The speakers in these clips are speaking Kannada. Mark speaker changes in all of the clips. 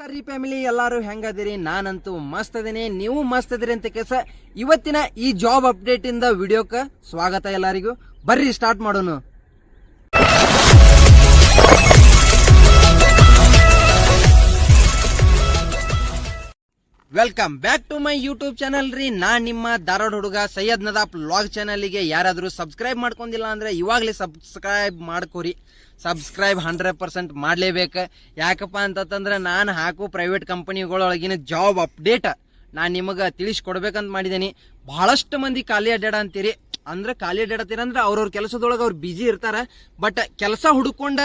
Speaker 1: ಕರ್ರಿ ಫ್ಯಾಮಿಲಿ, ಎಲ್ಲರೂ ಹೆಂಗದಿರಿ? ನಾನಂತೂ ಮಸ್ತ್ ಅದೀನಿ. ನೀವು ಮಸ್ತ್ ಅದಿರಿ ಅಂತ ಕೆಲಸ ಇವತ್ತಿನ ಈ ಜಾಬ್ ಅಪ್ಡೇಟ್ ಇಂದ ವಿಡಿಯೋಕ್ಕೆ ಸ್ವಾಗತ ಎಲ್ಲರಿಗೂ. ಬರ್ರಿ ಸ್ಟಾರ್ಟ್ ಮಾಡೋಣ welcome back to my YouTube channel ರೀ. ನಾ ನಿಮ್ಮ ಧಾರವಾಡ ಹುಡುಗ ಸೈಯದ್ ನದಾಪ್ ಲಾಗ್ ಚಾನಲ್ಗೆ ಯಾರಾದರೂ ಸಬ್ಸ್ಕ್ರೈಬ್ ಮಾಡ್ಕೊಂಡಿಲ್ಲ ಅಂದ್ರೆ ಇವಾಗಲೇ ಸಬ್ಸ್ಕ್ರೈಬ್ ಮಾಡ್ಕೋರಿ. ಸಬ್ಸ್ಕ್ರೈಬ್ ಹಂಡ್ರೆಡ್ ಪರ್ಸೆಂಟ್ ಮಾಡಲೇಬೇಕು. ಯಾಕಪ್ಪ ಅಂತಂದ್ರೆ ನಾನು ಹಾಕು ಪ್ರೈವೇಟ್ ಕಂಪನಿಗಳೊಳಗಿನ ಜಾಬ್ ಅಪ್ಡೇಟ್ ನಾನು ನಿಮಗೆ ತಿಳಿಸ್ಕೊಡ್ಬೇಕಂತ ಮಾಡಿದ್ದೀನಿ ಬಹಳಷ್ಟು ಮಂದಿ ಖಾಲಿ ಅಡ್ಡಾಡ ಅಂತೀರಿ. ಅಂದ್ರೆ ಖಾಲಿ ಅಡ್ಡಾಡತ್ತೀರಿ ಅಂದ್ರೆ ಅವ್ರವ್ರ ಕೆಲಸದೊಳಗೆ ಅವ್ರು ಬಿಜಿ ಇರ್ತಾರೆ. ಬಟ್ ಕೆಲಸ ಹುಡುಕೊಂಡ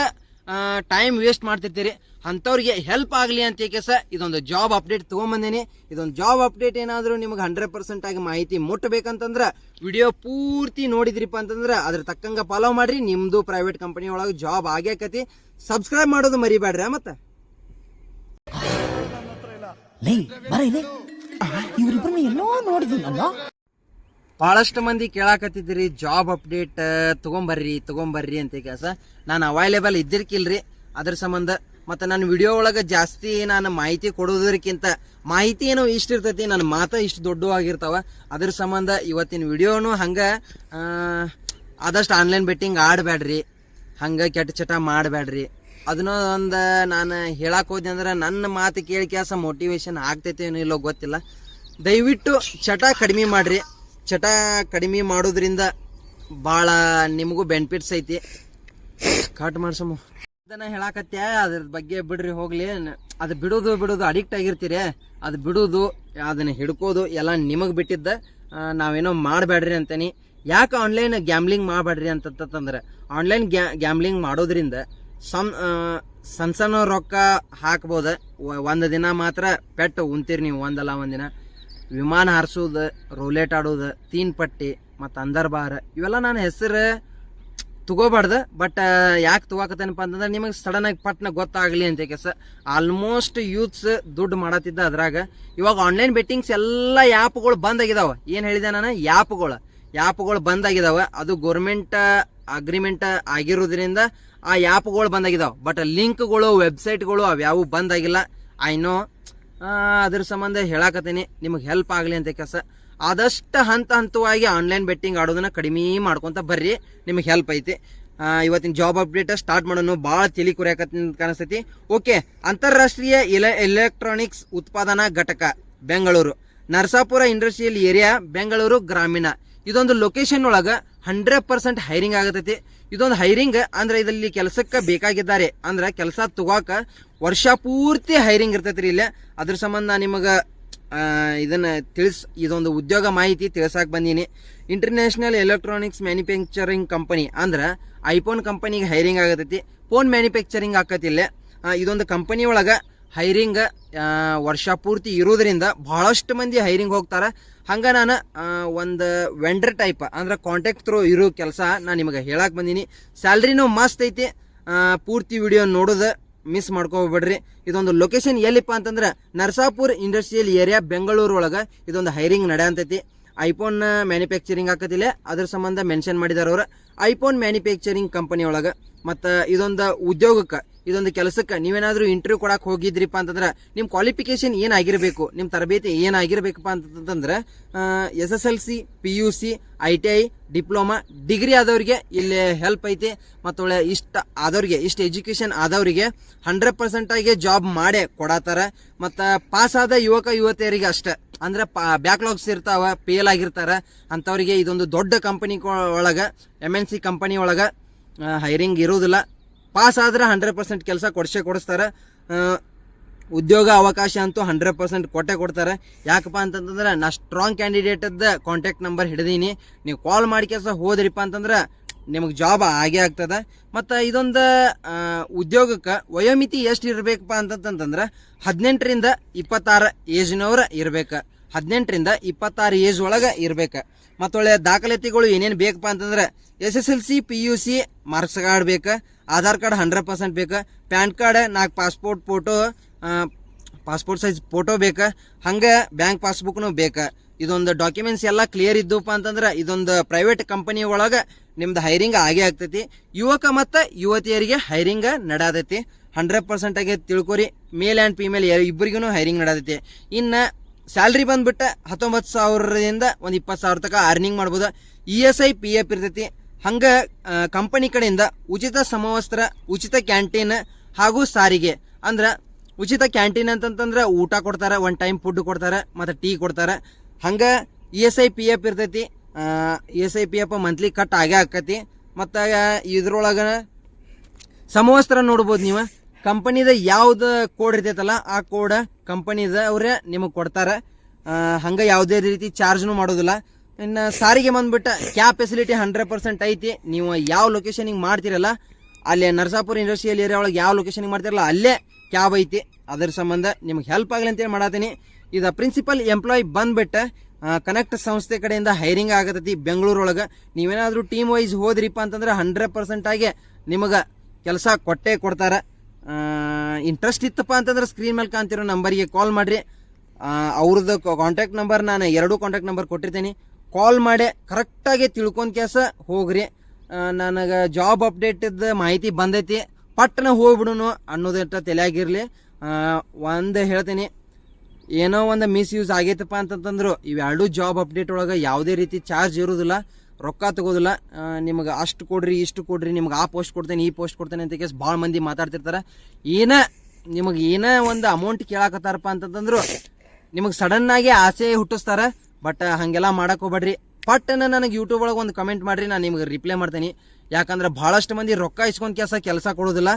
Speaker 1: ಟೈಮ್ ವೇಸ್ಟ್ ಮಾಡ್ತಿರ್ತೀರಿ. ಅಂಥವ್ರಿಗೆ ಹೆಲ್ಪ್ ಆಗಲಿ ಅಂತ ಕೇಸ ಇದೊಂದು ಜಾಬ್ ಅಪ್ಡೇಟ್ ತೊಗೊಂಬಂದೇನೆ. ಇದೊಂದು ಜಾಬ್ ಅಪ್ಡೇಟ್ ಏನಾದರೂ ನಿಮ್ಗೆ ಹಂಡ್ರೆಡ್ ಪರ್ಸೆಂಟ್ ಆಗಿ ಮಾಹಿತಿ ಮುಟ್ಟಬೇಕಂತಂದ್ರೆ ವಿಡಿಯೋ ಪೂರ್ತಿ ನೋಡಿದ್ರಿಪ್ಪ ಅಂತಂದ್ರೆ ಅದ್ರ ತಕ್ಕಂಗೆ ಫಾಲೋ ಮಾಡಿರಿ. ನಿಮ್ಮದು ಪ್ರೈವೇಟ್ ಕಂಪನಿ ಒಳಗೆ ಜಾಬ್ ಆಗ್ಯಾಕತಿ. ಸಬ್ಸ್ಕ್ರೈಬ್ ಮಾಡೋದು ಮರಿಬೇಡ್ರಿ ಮತ್ತೆ?
Speaker 2: ಇವ್ರಿಬ್ರನ್ನ ಎಲ್ಲೋ ನೋಡಿದ್ದೀನಿ
Speaker 1: ಬಹಳಷ್ಟು ಮಂದಿ ಕೇಳಾಕತ್ತಿದ್ರಿ ಜಾಬ್ ಅಪ್ಡೇಟ್ ತಗೊಂಬರ್ರಿ ತಗೊಂಬರ್ರಿ ಅಂತ ಕೆಲಸ. ನಾನು ಅವೈಲೇಬಲ್ ಇದ್ದಿರ್ಕಿಲ್ರಿ. ಅದ್ರ ಸಂಬಂಧ ಮತ್ತು ನನ್ನ ವಿಡಿಯೋ ಒಳಗೆ ಜಾಸ್ತಿ ನಾನು ಮಾಹಿತಿ ಕೊಡೋದಕ್ಕಿಂತ ಮಾಹಿತಿ ಏನೋ ಇಷ್ಟ ಇರ್ತೈತಿ ನನ್ನ ಮಾತ ಇಷ್ಟು ದೊಡ್ಡವಾಗಿರ್ತಾವ ಅದ್ರ ಸಂಬಂಧ ಇವತ್ತಿನ ವಿಡಿಯೋನು ಹಂಗೆ ಆದಷ್ಟು ಆನ್ಲೈನ್ ಬೆಟ್ಟಿಂಗ್ ಆಡಬೇಡ್ರಿ ಹಂಗೆ ಕೆಟ್ಟ ಚಟ ಮಾಡಬೇಡ್ರಿ ಅದನ್ನ ಒಂದು ನಾನು ಹೇಳಕ್ಕೆ ಹೋದೆ ಅಂದ್ರೆ ನನ್ನ ಮಾತು ಕೇಳಿ ಕೆಲಸ ಮೋಟಿವೇಶನ್ ಆಗ್ತೈತೆ ಏನೋ ಇಲ್ಲೋ ಗೊತ್ತಿಲ್ಲ. ದಯವಿಟ್ಟು ಚಟ ಕಡಿಮೆ ಮಾಡ್ರಿ. ಚಟ ಕಡಿಮೆ ಮಾಡೋದ್ರಿಂದ ಭಾಳ ನಿಮಗೂ ಬೆನಿಫಿಟ್ಸ್ ಐತಿ. ಕಟ್ ಮಾಡ್ಸಮ್ಮ ಅದನ್ನ ಹೇಳಾಕತ್ಯ, ಅದ್ರ ಬಗ್ಗೆ ಬಿಡ್ರಿ, ಹೋಗ್ಲಿ. ಅದು ಬಿಡೋದು ಬಿಡೋದು ಅಡಿಕ್ಟ್ ಆಗಿರ್ತೀರಿ. ಅದು ಬಿಡೋದು, ಅದನ್ನ ಹಿಡ್ಕೋದು ಎಲ್ಲ ನಿಮಗೆ ಬಿಟ್ಟಿದ್ದ. ನಾವೇನೋ ಮಾಡಬೇಡ್ರಿ ಅಂತೇನಿ. ಯಾಕೆ ಆನ್ಲೈನ್ ಗ್ಯಾಮ್ಲಿಂಗ್ ಮಾಡಬೇಡ್ರಿ ಅಂತಂತಂದ್ರೆ ಆನ್ಲೈನ್ ಗ್ಯಾ ಗ್ಯಾಮ್ಲಿಂಗ್ ಮಾಡೋದ್ರಿಂದ ಸಮ್ ಸಣ್ಣ ಸಣ್ಣ ರೊಕ್ಕ ಹಾಕ್ಬೋದು. ಒಂದು ದಿನ ಮಾತ್ರ ಪೆಟ್ಟು ಉಂತೀರಿ ನೀವು, ಒಂದಲ್ಲ ಒಂದಿನ. ವಿಮಾನ ಹಾರಿಸೋದು ರೋಲೆಟ್ ಆಡೋದು, ತೀನ್ ಪಟ್ಟಿ, ಮತ್ತು ಅಂದರ್ ಬಾರ್, ಇವೆಲ್ಲ ನಾನು ಹೆಸರು ತಗೋಬಾರ್ದು. ಬಟ್ ಯಾಕೆ ತಗೋಕತ್ತೇನಪ್ಪ ಅಂತಂದ್ರೆ ನಿಮಗೆ ಸಡನ್ ಆಗಿ ಪಟ್ನ ಗೊತ್ತಾಗಲಿ ಅಂತ ಕೆಸ ಆಲ್ಮೋಸ್ಟ್ ಯೂತ್ಸ್ ದುಡ್ಡು ಮಾಡತ್ತಿದ್ದ ಅದ್ರಾಗ. ಇವಾಗ ಆನ್ಲೈನ್ ಬೆಟ್ಟಿಂಗ್ಸ್ ಎಲ್ಲ ಆ್ಯಪ್ಗಳು ಬಂದ್ ಆಗಿದಾವ ಏನು ಹೇಳಿದೆ ನಾನು? ಆ್ಯಪ್ಗಳು ಆ್ಯಪ್ಗಳು ಬಂದ್ ಆಗಿದಾವ ಅದು ಗೌರ್ಮೆಂಟ್ ಅಗ್ರಿಮೆಂಟ್ ಆಗಿರೋದ್ರಿಂದ ಆ ಆ್ಯಪ್ಗಳು ಬಂದಾಗಿದ್ದಾವೆ ಬಟ್ ಲಿಂಕ್ಗಳು ವೆಬ್ಸೈಟ್ಗಳು ಅವ್ಯಾವು ಬಂದಾಗಿಲ್ಲ. ಐ ನೋ ಅದ್ರ ಸಂಬಂಧ ಹೇಳಾಕತ್ತೀನಿ. ನಿಮಗೆ ಹೆಲ್ಪ್ ಆಗಲಿ ಅಂತ ಕೆಲಸ. ಆದಷ್ಟು ಹಂತ ಹಂತವಾಗಿ ಆನ್ಲೈನ್ ಬೆಟ್ಟಿಂಗ್ ಆಡೋದನ್ನ ಕಡಿಮೆ ಮಾಡ್ಕೊತ ಬರ್ರಿ. ನಿಮಗೆ ಹೆಲ್ಪ್ ಐತಿ. ಇವತ್ತಿನ ಜಾಬ್ ಅಪ್ಡೇಟ್ ಸ್ಟಾರ್ಟ್ ಮಾಡೋಣ ಭಾಳ ತಿಳಿ ಕುರಿಯಾಕತ್ತಿ ಕಾಣಿಸ್ತೈತಿ. ಓಕೆ ಅಂತಾರಾಷ್ಟ್ರೀಯ ಇಲೆ ಎಲೆಕ್ಟ್ರಾನಿಕ್ಸ್ ಉತ್ಪಾದನಾ ಘಟಕ, ಬೆಂಗಳೂರು. ನರಸಾಪುರ ಇಂಡಸ್ಟ್ರಿಯಲ್ ಏರಿಯಾ ಬೆಂಗಳೂರು ಗ್ರಾಮೀಣ. ಇದೊಂದು ಲೊಕೇಶನ್ ಒಳಗ ಹಂಡ್ರೆಡ್ ಪರ್ಸೆಂಟ್ ಹೈರಿಂಗ್ ಆಗತೈತಿ. ಇದೊಂದು ಹೈರಿಂಗ್ ಅಂದ್ರೆ ಇದರಲ್ಲಿ ಕೆಲಸಕ್ಕೆ ಬೇಕಾಗಿದ್ದಾರೆ. ಅಂದ್ರೆ ಕೆಲಸ ತಗೋಕ ವರ್ಷ ಪೂರ್ತಿ ಹೈರಿಂಗ್ ಇರ್ತೈತ್ರಿ ಇಲ್ಲೇ. ಅದ್ರ ಸಂಬಂಧ ನಿಮಗೆ ಇದನ್ನ ತಿಳಿಸ್, ಇದೊಂದು ಉದ್ಯೋಗ ಮಾಹಿತಿ ತಿಳಿಸಾಕ ಬಂದೀನಿ. ಇಂಟರ್ನ್ಯಾಷನಲ್ ಎಲೆಕ್ಟ್ರಾನಿಕ್ಸ್ ಮ್ಯಾನುಫ್ಯಾಕ್ಚರಿಂಗ್ ಕಂಪನಿ ಅಂದ್ರೆ ಐಫೋನ್ ಕಂಪನಿಗೆ ಹೈರಿಂಗ್ ಆಗತೈತಿ. ಫೋನ್ ಮ್ಯಾನುಫ್ಯಾಕ್ಚರಿಂಗ್ ಆಕತಿಲ್ಲ. ಇದೊಂದು ಕಂಪನಿ ಒಳಗ ಹೈರಿಂಗ್ ವರ್ಷ ಪೂರ್ತಿ ಇರೋದ್ರಿಂದ ಭಾಳಷ್ಟು ಮಂದಿ ಹೈರಿಂಗ್ ಹೋಗ್ತಾರೆ. ಹಂಗೆ ನಾನು ಒಂದು ವೆಂಡರ್ ಟೈಪ್ ಅಂದ್ರೆ ಕಾಂಟ್ಯಾಕ್ಟ್ ಥ್ರೂ ಇರೋ ಕೆಲಸ ನಾನು ನಿಮಗೆ ಹೇಳಕ್ಕೆ ಬಂದೀನಿ. ಸ್ಯಾಲ್ರಿನೂ ಮಸ್ತ್ ಐತಿ. ಪೂರ್ತಿ ವಿಡಿಯೋ ನೋಡೋದು ಮಿಸ್ ಮಾಡ್ಕೋಬೇಡ್ರಿ. ಇದೊಂದು ಲೊಕೇಶನ್ ಎಲ್ಲಿಪ್ಪ ಅಂತಂದ್ರೆ ನರಸಾಪುರ್ ಇಂಡಸ್ಟ್ರಿಯಲ್ ಏರಿಯಾ ಬೆಂಗಳೂರು ಒಳಗೆ ಇದೊಂದು ಹೈರಿಂಗ್ ನಡೆಯಂತೈತಿ. ಐಫೋನ್ ಮ್ಯಾನುಫ್ಯಾಕ್ಚರಿಂಗ್ ಹಾಕತಿಲ್ಲ ಅದ್ರ ಸಂಬಂಧ ಮೆನ್ಷನ್ ಮಾಡಿದಾರ ಅವ್ರು. ಐಫೋನ್ ಮ್ಯಾನುಫ್ಯಾಕ್ಚರಿಂಗ್ ಕಂಪನಿ ಒಳಗೆ, ಮತ್ತು ಇದೊಂದು ಉದ್ಯೋಗಕ್ಕೆ, ಇದೊಂದು ಕೆಲಸಕ್ಕೆ ನೀವೇನಾದರೂ ಇಂಟರ್ವ್ಯೂ ಕೊಡಕ್ಕೆ ಹೋಗಿದ್ರಿಪ್ಪ ಅಂತಂದ್ರೆ ನಿಮ್ಮ ಕ್ವಾಲಿಫಿಕೇಶನ್ ಏನಾಗಿರಬೇಕು ನಿಮ್ಮ ತರಬೇತಿ ಏನಾಗಿರ್ಬೇಕಪ್ಪ ಅಂತಂತಂದ್ರೆ S S L C, P U C, I T I, diploma, degree ಆದವ್ರಿಗೆ ಇಲ್ಲಿ ಹೆಲ್ಪ್ ಐತಿ, ಮತ್ತು ಒಳ್ಳೆ ಇಷ್ಟ ಆದವ್ರಿಗೆ, ಇಷ್ಟ ಎಜುಕೇಶನ್ ಆದವರಿಗೆ ಹಂಡ್ರೆಡ್ ಪರ್ಸೆಂಟ್ ಆಗಿ ಜಾಬ್ ಮಾಡೇ ಕೊಡತ್ತಾರ ಮತ್ತು ಪಾಸ್ ಆದ ಯುವಕ, ಯುವತಿಯರಿಗೆ ಅಷ್ಟೇ. ಅಂದ್ರೆ ಬ್ಯಾಕ್ಲಾಗ್ಸ್ ಇರ್ತಾವ ಎಲ್ ಆಗಿರ್ತಾರ, ಅಂಥವ್ರಿಗೆ ಇದೊಂದು ದೊಡ್ಡ ಕಂಪನಿ ಒಳಗೆ ಎಂ ಎನ್ ಸಿ ಕಂಪನಿ ಒಳಗೆ ಹೈರಿಂಗ್ ಇರೋದಿಲ್ಲ ಪಾಸ್ ಆದ್ರೆ ಹಂಡ್ರೆಡ್ ಪರ್ಸೆಂಟ್ ಕೆಲಸ ಕೊಡಿಸೇ ಕೊಡಿಸ್ತಾರೆ. ಉದ್ಯೋಗ ಅವಕಾಶ ಅಂತೂ ಹಂಡ್ರೆಡ್ ಪರ್ಸೆಂಟ್ ಕೊಟ್ಟೆ ಕೊಡ್ತಾರೆ. ಯಾಕಪ್ಪ ಅಂತಂತಂದ್ರೆ ನಾ ಸ್ಟ್ರಾಂಗ್ ಕ್ಯಾಂಡಿಡೇಟದ ಕಾಂಟ್ಯಾಕ್ಟ್ ನಂಬರ್ ಹಿಡಿದೀನಿ. ನೀವು ಕಾಲ್ ಮಾಡಿ ಕೆಲಸ ಹೋದ್ರಿಪ್ಪ ಅಂತಂದ್ರೆ, ನಿಮಗೆ ಜಾಬ್ ಆಗೇ ಆಗ್ತದೆ. ಮತ್ತು ಇದೊಂದು ಉದ್ಯೋಗಕ್ಕೆ ವಯೋಮಿತಿ ಎಷ್ಟು ಇರಬೇಕಪ್ಪ ಅಂತಂತಂದ್ರೆ, ಹದಿನೆಂಟರಿಂದ ಇಪ್ಪತ್ತಾರು ಏಜ್ನವ್ರು ಇರ್ಬೇಕು. ಹದಿನೆಂಟರಿಂದ ಇಪ್ಪತ್ತಾರು ಏಜ್ ಒಳಗೆ ಇರ್ಬೇಕು. ಮತ್ತೊಳ್ಳೆ ದಾಖಲಾತಿಗಳು ಏನೇನು ಬೇಕಪ್ಪ ಅಂತಂದ್ರೆ S S L C, P U C marks card ಬೇಕು ಆಧಾರ್ ಕಾರ್ಡ್ ಹಂಡ್ರೆಡ್ ಪರ್ಸೆಂಟ್ ಬೇಕು, ಪ್ಯಾನ್ ಕಾರ್ಡ್, ನಾಲ್ಕು passport photo passport size photo ಬೇಕು, ಹಂಗೆ ಬ್ಯಾಂಕ್ ಪಾಸ್ಬುಕ್ನು ಬೇಕು. ಇದೊಂದು ಡಾಕ್ಯುಮೆಂಟ್ಸ್ ಎಲ್ಲ ಕ್ಲಿಯರ್ ಇದ್ದಪ್ಪ ಅಂತಂದ್ರೆ ಇದೊಂದು ಪ್ರೈವೇಟ್ ಕಂಪನಿ ಒಳಗೆ ನಿಮ್ದು ಹೈರಿಂಗ್ ಆಗೇ ಆಗ್ತೈತಿ. ಯುವಕ ಮತ್ತು ಯುವತಿಯರಿಗೆ ಹೈರಿಂಗ್ ನಡಾತೈತಿ. ಹಂಡ್ರೆಡ್ ಪರ್ಸೆಂಟಾಗಿ ತಿಳ್ಕೊರಿ, ಮೇಲ್ ಆ್ಯಂಡ್ ಫಿಮೇಲ್ ಇಬ್ಬರಿಗೂ ಹೈರಿಂಗ್ ನಡೆದೈತಿ ಇನ್ನು ಸ್ಯಾಲ್ರಿ ಬಂದ್ಬಿಟ್ಟು ಹತ್ತೊಂಬತ್ತು ಸಾವಿರದಿಂದ ಒಂದು ಇಪ್ಪತ್ತು ಸಾವಿರ ತನಕ ಅರ್ನಿಂಗ್ ಮಾಡ್ಬೋದು. E S I P F ಇರ್ತೈತಿ. ಹಂಗ ಕಂಪನಿ ಕಡೆಯಿಂದ ಉಚಿತ ಸಮವಸ್ತ್ರ, ಉಚಿತ ಕ್ಯಾಂಟೀನ್ ಹಾಗೂ ಸಾರಿಗೆ. ಅಂದ್ರ ಉಚಿತ ಕ್ಯಾಂಟೀನ್ ಅಂತಂತಂದ್ರೆ ಊಟ ಕೊಡ್ತಾರೆ ಒನ್ ಟೈಮ್ ಫುಡ್ ಕೊಡ್ತಾರೆ, ಮತ್ತೆ ಟೀ ಕೊಡ್ತಾರೆ. ಹಂಗ E S I P F ಇರ್ತೈತಿ. E S I P F monthly cut ಆಗೇ ಆಕತಿ. ಮತ್ತು ಇದ್ರೊಳಗ ಸಮವಸ್ತ್ರ ನೋಡ್ಬೋದು ನೀವು. ಕಂಪನಿದ ಯಾವ್ದ ಕೋಡ್ ಇರ್ತೈತಲ್ಲ, ಆ ಕೋಡ್ ಕಂಪನಿದ ಅವ್ರೆ ನಿಮಗೆ ಕೊಡ್ತಾರ. ಹಂಗೆ ಯಾವುದೇ ರೀತಿ ಚಾರ್ಜ್ನು ಮಾಡೋದಿಲ್ಲ. ಇನ್ನು ಸಾರಿಗೆ ಬಂದ್ಬಿಟ್ಟು ಕ್ಯಾಬ್ ಫೆಸಿಲಿಟಿ ಹಂಡ್ರೆಡ್ ಪರ್ಸೆಂಟ್ ಐತಿ. ನೀವು ಯಾವ ಲೊಕೇಶನಿಗೆ ಮಾಡ್ತಿರಲ್ಲ, ಅಲ್ಲೇ ನರಸಾಪುರ ಇಂಡಸ್ಟ್ರಿಯಲ್ ಏರಿಯಾ ಒಳಗೆ ಯಾವ ಲೊಕೇಶನಿಗೆ ಮಾಡ್ತಿರಲ್ಲ, ಅಲ್ಲೇ ಕ್ಯಾಬ್ ಐತಿ. ಅದ್ರ ಸಂಬಂಧ ನಿಮ್ಗೆ ಹೆಲ್ಪ್ ಆಗಲಿ ಅಂತೇಳಿ ಮಾಡತ್ತೀನಿ ಇದು ಪ್ರಿನ್ಸಿಪಲ್ ಎಂಪ್ಲಾಯ್ ಬಂದ್ಬಿಟ್ಟು ಕನೆಕ್ಟ್ ಸಂಸ್ಥೆ ಕಡೆಯಿಂದ ಹೈರಿಂಗ್ ಆಗತೈತಿ ಬೆಂಗಳೂರೊಳಗೆ ನೀವೇನಾದರೂ ಟೀಮ್ ವೈಸ್ ಹೋದ್ರಿಪ್ಪ ಅಂತಂದ್ರೆ ಹಂಡ್ರೆಡ್ ಪರ್ಸೆಂಟ್ ಆಗಿ ನಿಮಗೆ ಕೆಲಸ ಕೊಟ್ಟೇ ಕೊಡ್ತಾರ. ಇಂಟ್ರೆಸ್ಟ್ ಇತ್ತಪ್ಪ ಅಂತಂದ್ರೆ ಸ್ಕ್ರೀನ್ ಮೇಲೆ ಕಾಣ್ತಿರೋ ನಂಬರಿಗೆ ಕಾಲ್ ಮಾಡಿರಿ. ಅವ್ರದ್ದು ಕಾಂಟ್ಯಾಕ್ಟ್ ನಂಬರ್ ನಾನು ಎರಡೂ ಕಾಂಟ್ಯಾಕ್ಟ್ ನಂಬರ್ ಕೊಟ್ಟಿರ್ತೀನಿ. ಕಾಲ್ ಮಾಡಿ ಕರೆಕ್ಟಾಗಿ ತಿಳ್ಕೊಂಡ್ ಕೆಲಸ ಹೋಗ್ರಿ. ನನಗೆ ಜಾಬ್ ಅಪ್ಡೇಟದ ಮಾಹಿತಿ ಬಂದೈತಿ. ಪಟ್ಟನ ಹೋಗ್ಬಿಡುನು ಅನ್ನೋದಿಟ್ಟ ತಲೆಯಾಗಿರಲಿ. ಒಂದು ಹೇಳ್ತೀನಿ. ಏನೋ ಒಂದು ಮಿಸ್ಯೂಸ್ ಆಗೈತಪ್ಪ ಅಂತಂತಂದ್ರು ಇವೆರಡೂ ಜಾಬ್ ಅಪ್ಡೇಟ್ ಒಳಗೆ ಯಾವುದೇ ರೀತಿ ಚಾರ್ಜ್ ಇರೋದಿಲ್ಲ. ರೊಕ್ಕ ತಗೋದಿಲ್ಲ. ನಿಮಗೆ ಅಷ್ಟು ಕೊಡ್ರಿ, ಇಷ್ಟು ಕೊಡ್ರಿ, ನಿಮ್ಗೆ ಆ ಪೋಸ್ಟ್ ಕೊಡ್ತೇನೆ, ಈ ಪೋಸ್ಟ್ ಕೊಡ್ತೇನೆ ಅಂತ ಕೇಸ್ ಭಾಳ ಮಂದಿ ಮಾತಾಡ್ತಿರ್ತಾರೆ. ಏನ, ನಿಮಗೆ ಏನ ಒಂದು ಅಮೌಂಟ್ ಕೇಳಾಕತ್ತಾರಪ್ಪ ಅಂತಂತಂದ್ರು ನಿಮಗೆ ಆಗಿ ಆಸೆ ಹುಟ್ಟಿಸ್ತಾರೆ. ಬಟ್ ಹಂಗೆಲ್ಲ ಮಾಡಕ್ ಹೋಗ್ಬೇಡ್ರಿ. ಪಟ್ಟನ ನನಗೆ ಯೂಟ್ಯೂಬ್ ಒಳಗೆ ಒಂದು ಕಮೆಂಟ್ ಮಾಡ್ರಿ, ನಾನು ನಿಮಗೆ ರಿಪ್ಲೈ ಮಾಡ್ತೀನಿ. ಯಾಕಂದ್ರೆ ಭಾಳಷ್ಟು ಮಂದಿ ರೊಕ್ಕ ಇಸ್ಕೊಂಡು ಕೆಲಸ ಕೆಲಸ ಕೊಡೋದಿಲ್ಲ.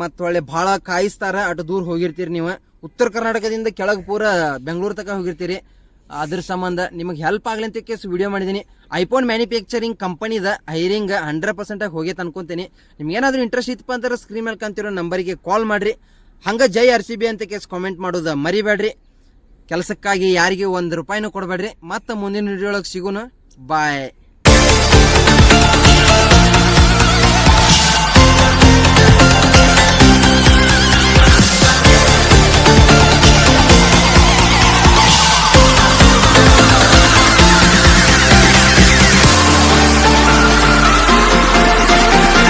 Speaker 1: ಮತ್ತು ಒಳ್ಳೆ ಭಾಳ ಕಾಯಿಸ್ತಾರೆ, ಅಟ್ ದೂರ ಹೋಗಿರ್ತೀರಿ ನೀವು. ಉತ್ತರ ಕರ್ನಾಟಕದಿಂದ ಕೆಳಗೆ ಪೂರ ಬೆಂಗಳೂರು ತನಕ ಹೋಗಿರ್ತೀರಿ. ಅದ್ರ ಸಂಬಂಧ ನಿಮಗೆ ಹೆಲ್ಪ್ ಆಗಲಿ ಅಂತ ಕೇಸ್ ವಿಡಿಯೋ ಮಾಡಿದ್ದೀನಿ ಐಫೋನ್ ಮ್ಯಾನುಫ್ಯಾಕ್ಚರಿಂಗ್ ಕಂಪನಿದ ಹೈರಿಂಗ್ ಹಂಡ್ರೆಡ್ ಪರ್ಸೆಂಟ್ ಆಗಿ ಹೋಗಿ ಅನ್ಕೊಂತೀನಿ. ನಿಮ್ಗೆ ಏನಾದರೂ ಇಂಟ್ರೆಸ್ಟ್ ಇತ್ತಪ್ಪ ಅಂದ್ರೆ ಸ್ಕ್ರೀನ್ ಮೇಲೆ ಕಂತಿರೋ ನಂಬರಿಗೆ ಕಾಲ್ ಮಾಡ್ರಿ. ಹಂಗ ಜೈ ಆರ್ ಸಿ ಬಿ ಅಂತ ಕೇಸ್ ಕಾಮೆಂಟ್ ಮಾಡೋದು ಮರಿಬೇಡ್ರಿ. ಕೆಲಸಕ್ಕಾಗಿ ಯಾರಿಗೆ ಒಂದು ರೂಪಾಯಿನೂ ಕೊಡಬೇಡ್ರಿ. ಮತ್ತೆ ಮುಂದಿನ ವಿಡಿಯೋ ಒಳಗೆ ಸಿಗೋಣ. ಬಾಯ್